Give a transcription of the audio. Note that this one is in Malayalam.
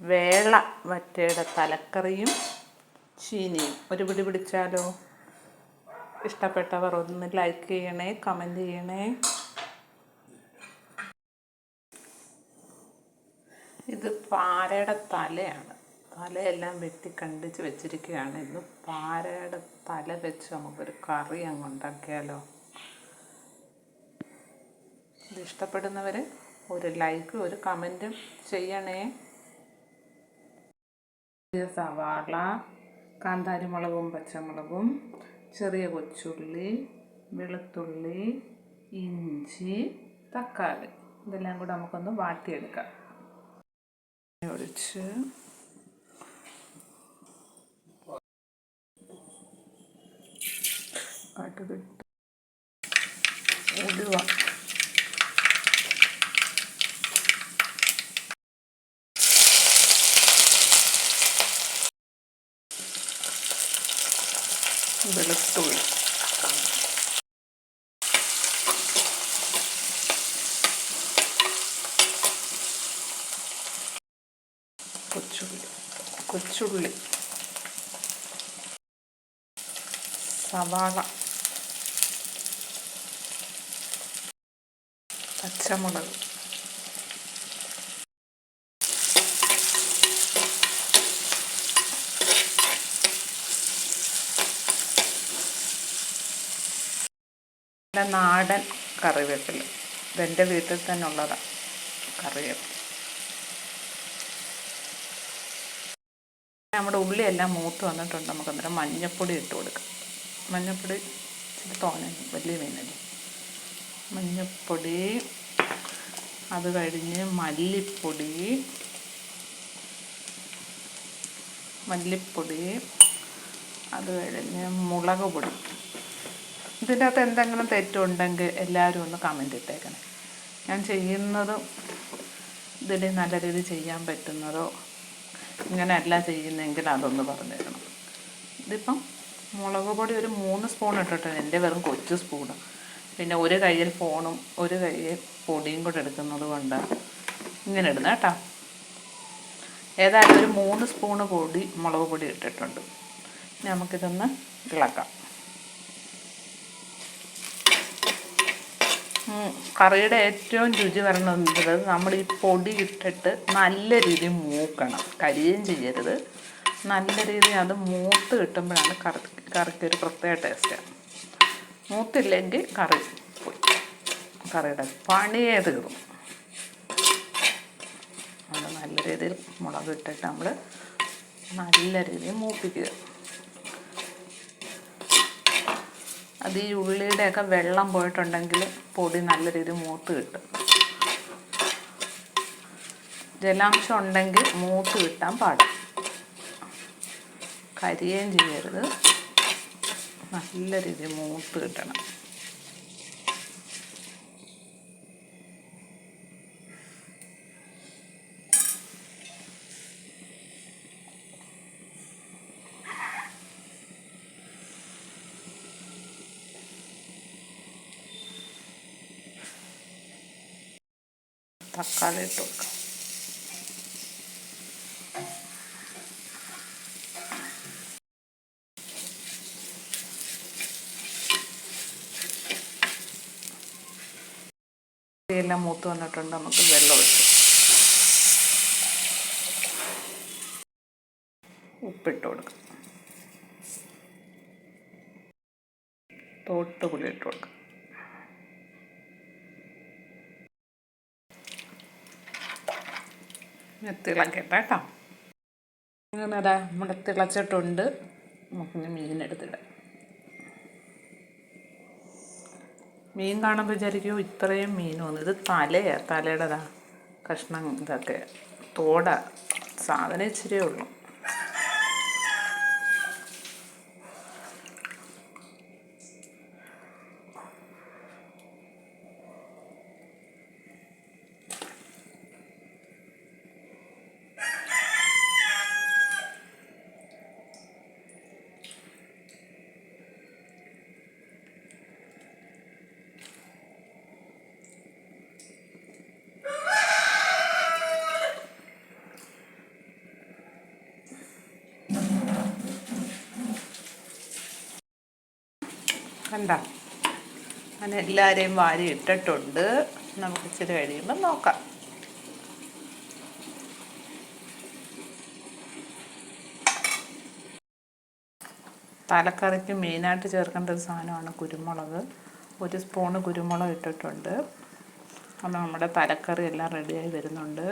വേള വറ്റയുടെ തലക്കറിയും ചീനിയും. ഒരു പിടി പിടിച്ചാലോ? ഇഷ്ടപ്പെട്ടവർ ഒന്ന് ലൈക്ക് ചെയ്യണേ കമന്റ് ചെയ്യണേ. ഇത് പാരയുടെ തലയാണ്. തലയെല്ലാം വെട്ടി കണ്ടിച്ച് വെച്ചിരിക്കുകയാണ്. ഇന്ന് പാരയുടെ തല വെച്ച് നമുക്കൊരു കറി അങ്ങ് ഉണ്ടാക്കിയാലോ? ഇത് ഇഷ്ടപ്പെടുന്നവർ ഒരു ലൈക്കും ഒരു കമന്റും ചെയ്യണേ. സവാള കാന്താരിമുളകും പച്ചമുളകും ചെറിയ കൊച്ചുള്ളി വെളുത്തുള്ളി ഇഞ്ചി തക്കാളി. ഇതെല്ലാം കൂടെ നമുക്കൊന്ന് വാട്ടിയെടുക്കാം. ഒഴിച്ച്. കടുകിട്ട് ഉലുവ. വെളുത്തുള്ളി. കൊച്ചുള്ളി. കൊച്ചുള്ളി. സവാള. പച്ചമുളക്. നല്ല നാടൻ കറിവേപ്പില. ഇതെന്റെ വീട്ടിൽ തന്നെ ഉള്ളതാണ് കറിവേപ്പില. നമ്മുടെ ഉള്ളിയെല്ലാം മൂത്ത് വന്നിട്ടുണ്ട്. നമുക്ക് അന്നേരം മഞ്ഞൾപ്പൊടി ഇട്ട് കൊടുക്കാം. മഞ്ഞൾപ്പൊടി ഇച്ചിരി തോനെ വലിയ മീനല്ലേ. മഞ്ഞൾപ്പൊടി അത് കഴിഞ്ഞ് മല്ലിപ്പൊടി മല്ലിപ്പൊടി അത് കഴിഞ്ഞ് മുളക് പൊടി. ഇതിന്റെ അകത്ത് എന്തെങ്കിലും തെറ്റുണ്ടെങ്കിൽ എല്ലാവരും ഒന്ന് കമന്റ് ഇട്ടേക്കണേ. ഞാൻ ചെയ്യുന്നതും ഇതിൽ നല്ല രീതിയിൽ ചെയ്യാൻ പറ്റുന്നതോ ഇങ്ങനെയല്ല ചെയ്യുന്നെങ്കിൽ അതൊന്ന് പറഞ്ഞേക്കണം. ഇതിപ്പം മുളക് പൊടി ഒരു മൂന്ന് സ്പൂൺ ഇട്ടിട്ടുണ്ട്. എന്റെ വെറും കൊച്ചു സ്പൂണ് പിന്നെ ഒരു കയ്യിൽ ഫോണും ഒരു കയ്യിൽ പൊടിയും കൂടെ എടുക്കുന്നത് കൊണ്ട് ഇങ്ങനെ ഇടുന്ന കേട്ടോ. ഏതായാലും ഒരു മൂന്ന് സ്പൂണ് പൊടി മുളക് പൊടി ഇട്ടിട്ടുണ്ട്. നമുക്കിതൊന്ന് ഇളക്കാം. കറിയുടെ ഏറ്റവും രുചി വരണമെന്നത് നമ്മൾ ഈ പൊടി ഇട്ടിട്ട് നല്ല രീതിയിൽ മൂക്കണം. കരിയും ചെയ്യരുത്. നല്ല രീതിയിൽ അത് മൂത്ത് കിട്ടുമ്പോഴാണ് കറി കറിക്ക് ഒരു പ്രത്യേക ടേസ്റ്റ് മൂത്തില്ലെങ്കിൽ കറി പോയി. കറിയുടെ പണിയേ തീർന്നു അത് നല്ല രീതിയിൽ മുളക് ഇട്ടിട്ട് നമ്മൾ നല്ല രീതിയിൽ മൂപ്പിക്കുക. അത് ഈ ഉള്ളിയുടെയൊക്കെ വെള്ളം പോയിട്ടുണ്ടെങ്കിൽ പൊടി നല്ല രീതിയിൽ മൂത്ത് കിട്ടും. ജലാംശം ഉണ്ടെങ്കിൽ മൂത്ത് കിട്ടാൻ പാടും കരിയേം ചെയ്യരുത്. നല്ല രീതിയിൽ മൂത്ത് കിട്ടണം. തക്കാളി ഇട്ട് കൊടുക്കാം. എല്ലാം മൂത്ത് വന്നിട്ടുണ്ട്. നമുക്ക് വെള്ളം ഒഴിച്ചു ഉപ്പിട്ട് കൊടുക്കാം. തോട്ടുപുളി ഇട്ട് കൊടുക്കാം. തിളക്കട്ടെ കേട്ടോ. അങ്ങനെ അതാ നമ്മുടെ തിളച്ചിട്ടുണ്ട്. നമുക്കിനി മീനെടുത്തിടാം മീൻ കാണുമ്പോൾ വിചാരിക്കും ഇത്രയും മീനൊന്നും ഇത് തലയാണ് തലയുടെതാ കഷ്ണം ഇതൊക്കെ. തോട. സാധനം ഇച്ചിരിയേ ഉള്ളൂ. കണ്ട. അങ്ങനെ എല്ലാവരെയും വാരി ഇട്ടിട്ടുണ്ട്. നമുക്ക് ഇച്ചിരി കഴിയുമ്പോൾ നോക്കാം. തലക്കറിക്ക് മെയിനായിട്ട് ചേർക്കേണ്ട ഒരു സാധനമാണ് കുരുമുളക്. ഒരു സ്പൂണ് കുരുമുളക് ഇട്ടിട്ടുണ്ട്. അപ്പോൾ നമ്മുടെ തലക്കറി എല്ലാം റെഡിയായി വരുന്നുണ്ട്.